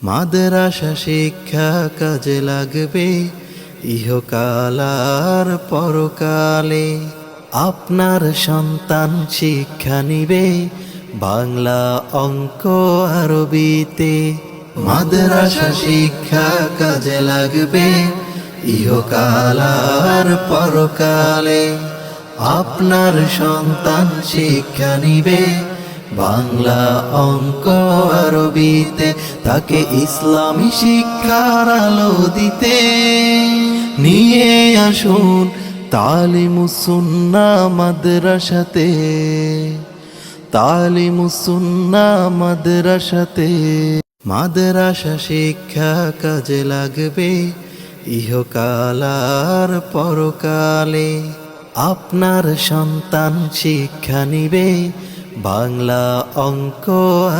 মাদ্রাসা শিক্ষা কাজে লাগবে ইহকালার পরকালে। আপনার সন্তান শিক্ষা নিবে বাংলা অঙ্ক আরবিতে। মাদ্রাসা শিক্ষা কাজে লাগবে ইহকালার পরকালে। আপনার সন্তান শিক্ষা নিবে বাংলা অঙ্ক আরবিতে তাকে ইসলামী শিক্ষার আলো দিতে। নিয়ে আসুন তালিমুসুন্না মাদ্রাসাতে। তালিমুসুন্না মাদ্রাসাতে। মাদ্রাসা শিক্ষা কাজে লাগবে ইহকালার পরকালে। আপনার সন্তান শিক্ষা নিবে বাংলা অঙ্ক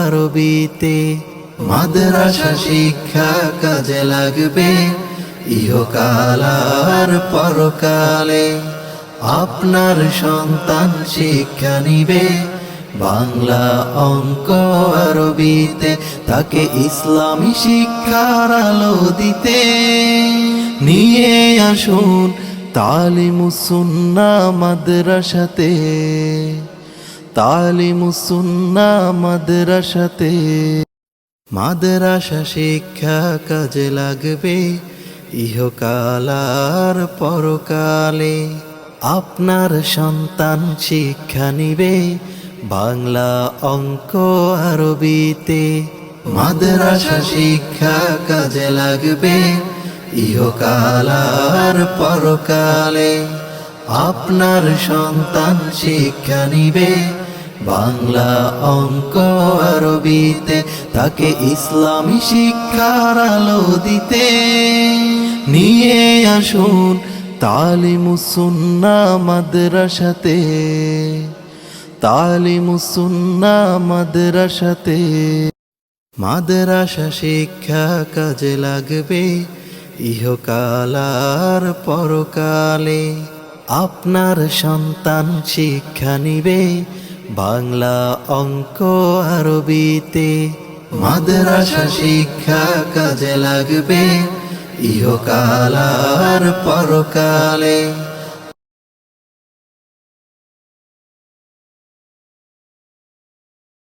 আরবিতে মাদ্রাসা শিক্ষা কাজে লাগবে। ইহকালার পরকালে আপনার সন্তান শিক্ষা নিবে। বাংলা অঙ্ক আরবিতে তাকে ইসলামী শিক্ষার আলো দিতে। নিয়ে আসুন তালিমুসুন্না মাদ্রাসাতে। তালিমুসুন্না মাদ্রাসাতে। মাদ্রাসা শিক্ষা কাজে লাগবে ইহকালার পরকালে। আপনার সন্তান শিক্ষা নিবে বাংলা অঙ্ক আরবিতে। মাদ্রাসা শিক্ষা কাজে লাগবে ইহকালার পরকালে। আপনার সন্তান শিক্ষা নিবে বাংলা অঙ্ক আরবিতে তাকে ইসলামী শিক্ষার আলো দিতে। নিয়ে আসুন তালিমুসুন্না মাদ্রাসাতে। তালিমুসুন্না মাদ্রাসাতে। মাদ্রাসা শিক্ষা কাজে লাগবে ইহকালার পরকালে। আপনার সন্তান শিক্ষা নিবে বাংলা অঙ্ক আরবিতে মাদ্রাসা শিক্ষা কাজে লাগবে। ইহকালার পরকালে